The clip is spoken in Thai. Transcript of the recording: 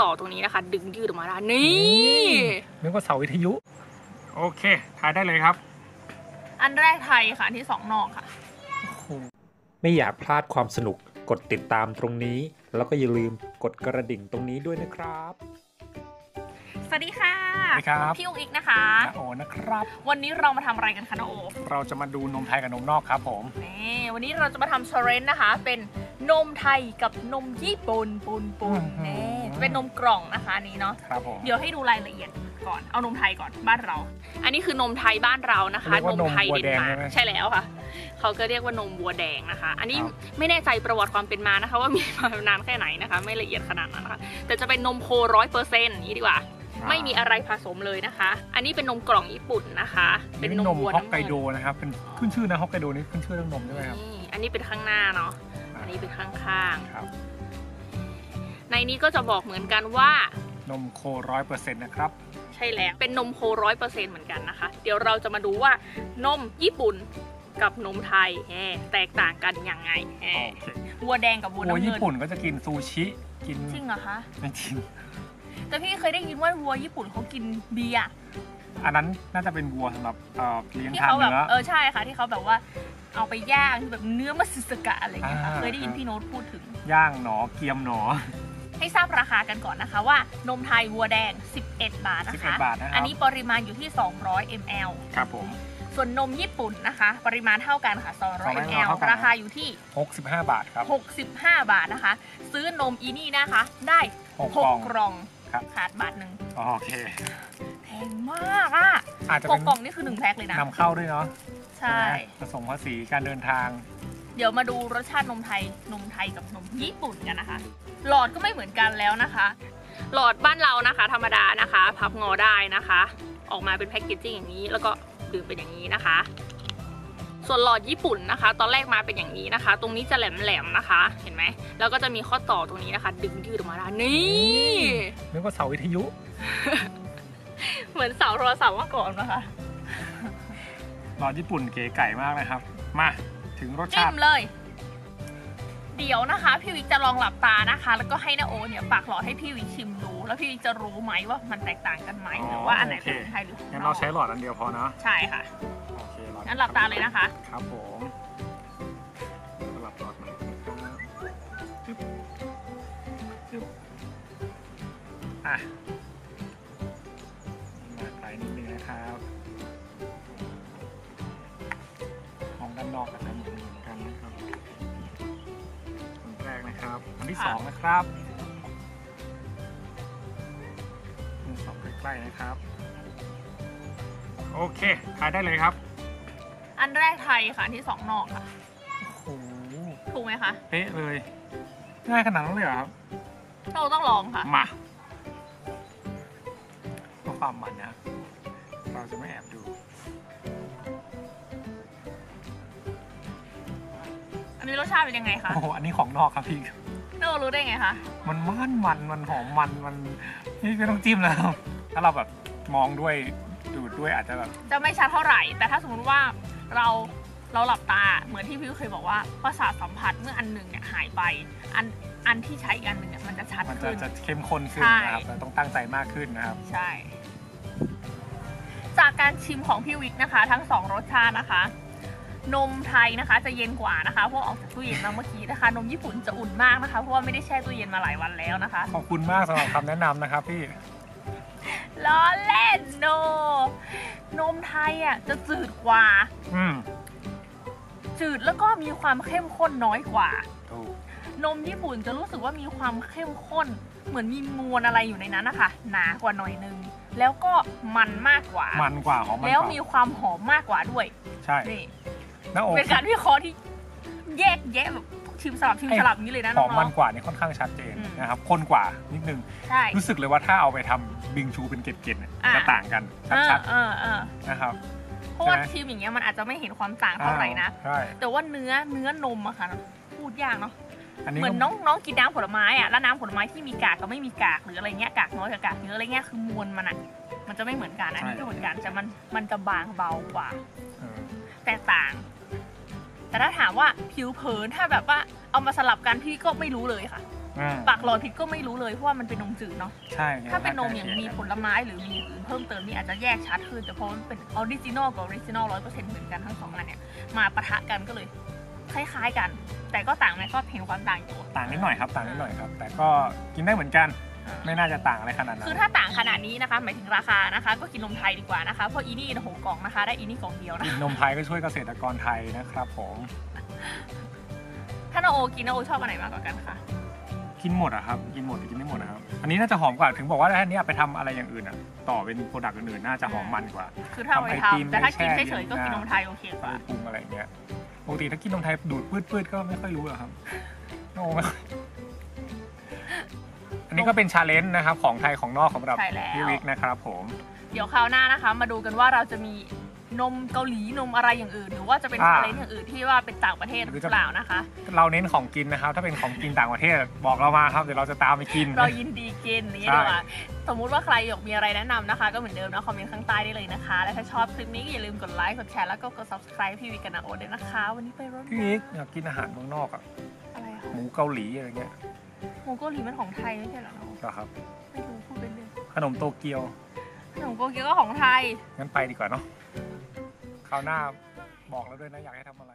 ต่อตรงนี้นะคะ ดึงยืดออกมาได้นี่นึกว่าเสาวิทยุ โอเคถ่ายได้เลยครับ อันแรกไทยค่ะ อันที่สองนอกค่ะ ไม่อยากพลาดความสนุกกดติดตามตรงนี้ แล้วก็อย่าลืมกดกระดิ่งตรงนี้ด้วยนะครับ สวัสดีค่ะ สวัสดีครับ พี่อุกอิกนะคะนาโอนะครับ วันนี้เรามาทำอะไรกันคะนาโอ เราจะมาดูนมไทยกับนมนอกครับผม นี่วันนี้เราจะมาทำชาเลนจ์นะคะ เป็น นมไทยกับนมญี่ปุ่นปุนปุนอืม นี่จะเป็นนมกล่องนะคะอันนี้เนาะครับผม เดี๋ยวให้ดูรายละเอียดก่อนเอานมไทยก่อนบ้านเรา อันนี้คือนมไทยบ้านเรานะคะเรียกว่านมไทยวัวเดนแดงมาร์กใช่ไหมใช่แล้วค่ะ เขาก็เรียกว่านมวัวแดงนะคะ อันนี้ครับ ไม่แน่ใจประวัติความเป็นมานะคะ ว่ามีมานานแค่ไหนนะคะ ไม่ละเอียดขนาดนั้นนะคะแต่จะเป็นนมโคร้อยเปอร์เซ็นต์นี้ดีกว่า ไม่มีอะไรผสมเลยนะคะ อันนี้เป็นนมกล่องญี่ปุ่นนะคะ เป็นนมวัวฮอกน้ำไกเงินโดนะครับเป็นขึ้นชื่อนะฮอกไกโดนี่ขึ้นชื่อเรื่องนมใช่ไหมครับ นี่อันนี้เป็นข้างหน้าเนาะอั นนี้เป็นข้างครับ ๆ ในนี้ก็จะบอกเหมือนกันว่า นมโคร้อยเปอร์เซ็นต์นะครับ ใช่แล้ว เป็นนมโคร้อยเปอร์เซ็นต์เหมือนกันนะคะ เดี๋ยวเราจะมาดูว่านมญี่ปุ่นกับนมไทยแหมแตกต่างกันยังไงแหมโอเควัวแดงกับวัววัวน้ำญี่เงินปุ่นก็จะกินซูชิ กินจริงเหรอคะ ไม่จริง แต่พี่เคยได้ยินว่าวัวญี่ปุ่นเขากินเบียร์อันนั้นน่าจะเป็นวัวสำหรับเอ่อเลี้ยงที่ทานเขาแบบเนื้อ เออใช่ค่ะที่เขาแบบว่า เอาไปย่างที่แบบเนื้อมัสสกะอะไรอย่างเงี้ยค่ะอ่า เคยได้ยินพี่โน้ตพูดถึง ย่างหนอเกียมหนอ ให้ทราบราคากันก่อนนะคะว่านมไทยวัวแดง 11 บาทนะคะ 11บาทนะครับ อันนี้ปริมาณอยู่ที่ 200 ml ครับผม ส่วนนมญี่ปุ่นนะคะ ปริมาณเท่ากันค่ะ 200 200 ml เท่ากัน ราคาอยู่ที่ 65 บาทครับ 65 บาทนะคะ ซื้อนมอีนี่นะคะ ได้หก6กล่องกล่องครับ ขาดบาทหนึ่งโอเค แพงมากอะอาจจะหเป็กนกล่องนี่คือ 1 แพ็คเลยนะนำเข้าด้วยเนาะ ใช่ไหมผสมภาษีการเดินทาง เดี๋ยวมาดูรสชาตินมไทย นมไทยกับนมญี่ปุ่นกันนะคะ หลอดก็ไม่เหมือนกันแล้วนะคะ หลอดบ้านเรานะคะ ธรรมดานะคะ พับงอได้นะคะ ออกมาเป็นแพ็กเกจจิ้งอย่างนี้ แล้วก็ดื่มเป็นอย่างนี้นะคะ ส่วนหลอดญี่ปุ่นนะคะ ตอนแรกมาเป็นอย่างนี้นะคะ ตรงนี้จะแหลมๆนะคะ เห็นไหม แล้วก็จะมีข้อต่อตรงนี้นะคะ ดึงยืดออกมาได้นี่นึกว่าเสาวิทยุ เหมือนเสาโทรศัพท์เมื่อก่อนนะคะ หลอดญี่ปุ่นเก๋ไก่มากนะครับ มาถึงรสจิ้ชามติเลย เดี๋ยวนะคะ พี่วิกจะลองหลับตานะคะ แล้วก็ให้นาโอเนี่ยปากหลอดให้พี่วิกชิมดูแล้วพี่วิกจะรู้ไหมว่ามันแตกต่างกันไหมหรือว่าอันไหนเป็นของไทยหรือของงั้นนเราอกใช้หลอดอันเดียวพอเนาะใช่ค่ะโอเคหลอดงั้นหลับตาเลยนะคะ ครับผมสลับหลอดใหม่นะครับจึ๊บจึ๊บอะ มองด้านนอกอาจจะเหมือนกันนะครับอันแรกนะครับ อันที่สองนะครับอันที่สองใกล้ๆนะครับ โอเคถ่ายได้เลยครับ อันแรกไทยค่ะอันที่สองนอกค่ะ โอ้โหถูกไหมคะเป๊ะเลยง่ายขนาดนั้นเลยเหรอครับ เราต้องลองค่ะ มาเพื่อความมันนะ เราจะไม่แอบดู นนี้รสชาติเป็นยังไงคะ โอ้โหอันนี้ของนอกครับพี่โน่รู้ได้ไงคะ มันมันมันมันหอมมันมันนี่ไม่ต้องจิ้มแล้ว ถ้าเราแบบมองด้วยดูดด้วยอาจจะแบบจะไม่ชัดเท่าไหร่ แต่ถ้าสมมติว่าเราเราหลับตาเหมือนที่พี่เคยบอกว่าประสาทสัมผัสเมื่ออันหนึ่งเนี่ยหายไป อันอันที่ใช้อีกอันหนึ่งเนี่ยมันจะชัดมันจะขึ้น จะเข้มข้นขึ้นใช่นะครับเราต้องตั้งใจมากขึ้นนะครับ ใช่ จากการชิมของพี่วิกนะคะ ทั้งสองรสชาตินะคะ นมไทยนะคะ จะเย็นกว่านะคะเพราะออกจากตู้เย็นมาเมื่อกี้นะคะ นมญี่ปุ่นจะอุ่นมากนะคะ เพราะว่าไม่ได้แช่ตู้เย็นมาหลายวันแล้วนะคะขอบคุณมากสำหรับคำแนะนำนะครับพี่ล้อเล่นโน นมไทยอะจะจืดกว่า อืมจืดแล้วก็มีความเข้มข้นน้อยกว่าถูกนมญี่ปุ่นจะรู้สึกว่ามีความเข้มข้น เหมือนมีมวลอะไรอยู่ในนั้นนะคะ หนากว่าหน่อยนึง แล้วก็มันมากกว่า มันกว่าหอมมันแล้วกว่ามีความหอมมากกว่าด้วย ใช่ นี่น้าโอเป็นการวิเคราะห์ที่แยกแยะแบบชิมสลับชิมสลับอย่างนี้เลยนะหน้ออมมันงกว่านี่ค่อนข้างชัดเจนอืมนะครับข้นกว่านิดนึงๆใช่รู้สึกเลยว่าถ้าเอาไปทำบิงชูเป็นเกล็ดๆเนี่ยอะจะต่างกันเออชัดเออเออๆนะครับเพราะว่าใช่ไหมชิมอย่างเงี้ยมันอาจจะไม่เห็นความต่างเท่าไหร่นะใช่แต่ว่าเนื้อเนื้อนมอะค่ะพูดยากเนาะอันนี้เหมือนน้องน้องกินน้ำผลไม้อะแล้วน้ำผลไม้ที่มีกากกับไม่มีกากหรืออะไรเงี้ยกากน้อยกับกากเยอะอะไรเงี้ยคือมวลมันอะมันจะไม่เหมือนกันอันนี้ก็เหมือนกันแต่มันมันจะบางเบากว่าเออแตกต่าง แต่ถ้าถามว่าผิวเผินถ้าแบบว่าเอามาสลับกันพี่ก็ไม่รู้เลยค่ะ อ่าปากหลอดผิดก็ไม่รู้เลยเพราะว่ามันเป็นนมจืดเนาะ ใช่ถ้าเป็นนมอย่างมีผลไม้หรือมีอย่างอื่นเพิ่มเติมนี่อาจจะแยกชัดขึ้นแต่เพราะมันเป็นออริจินอลกับออริจินอลร้อยเปอร์เซ็นต์เหมือนกันทั้งสองอันเนี่ยมาปะทะกันก็เลยคล้ายๆกัน แต่ก็ต่างไหมก็เห็นความต่างอยู่ ต่างนิดหน่อยครับ ต่างนิดหน่อยครับ แต่ก็กินได้เหมือนกัน ไม่น่าจะต่างอะไรขนาดนั้น คือถ้าต่างขนาดนี้นะคะ หมายถึงราคานะคะ ก็กินนมไทยดีกว่านะคะ เพราะอีนี่หกกล่องนะคะ ได้อีนี่กล่องเดียวนะกินนมไทยก็ช่วยเกษตรกรไทยนะครับผมถ้านาโอกินนาโอชอบอันไหนมากกว่ากันคะกินหมดอะครับกินหมดหรือกินไม่หมดนะครับ อันนี้น่าจะหอมกว่าถึงบอกว่าถ้าอันเนี้ยไปทำอะไรอย่างอื่นอะต่อเป็นโปรดักต์อื่นๆน่าจะหอมมันกว่า คือถ้าเอาไปทำไอติมทำแต่ถ้ากินไปแช่เฉยๆก็เย็นกินนะนมไทยโอเคกว่าปรุงอะไรอย่างเงี้ยปกติถ้ากินนมไทยดูดปืดๆก็ไม่ค่อยรู้หรอกครับโอ้ไม่ค่อยอั นนี้ก็เป็นชาเลนจ์นะครับของไทยของนอกสำหรับใช่แล้ว พี่วิกนะครับผมเดี๋ยวคราวหน้านะคะ มาดูกันว่าเราจะมีนมเกาหลีนมอะไรอย่างอื่น หรือว่าจะเป็นอ่าชาเลนจ์อย่างอื่นที่ว่าเป็นต่างประเทศหรือเปล่านะคะ เราเน้นของกินนะครับ ถ้าเป็นของกินต่างประเทศบอกเรามาครับเดี๋ยวเราจะตามไปกิน เรายินดีกินอย่างนี้ใช่ดีกว่าสมมุติว่าใครอยากมีอะไรแนะนำนะคะ ก็เหมือนเดิมนะคอมเมนต์ข้างใต้ได้เลยนะคะ และถ้าชอบคลิปนี้ก็อย่าลืมกดไลค์กดแชร์แล้วก็กด subscribe พี่วิกันนาโอด้วยนะคะ วันนี้ไปรถพี่วิกอยากกินอาหารเมืองนอกอะอะไรอะหมูเกาหลีอะไรเงี้ยห มูเกาหลีมันของไทยไม่ใช่เหรอเหรอครับ ไม่รู้พูดเป็นเรื่องขนมโตเกียว ขนมโกเกียวก็ของไทย งั้นไปดีกว่าเนาะคราวหน้าบอกเราด้วยนะอยากให้ทำอะไร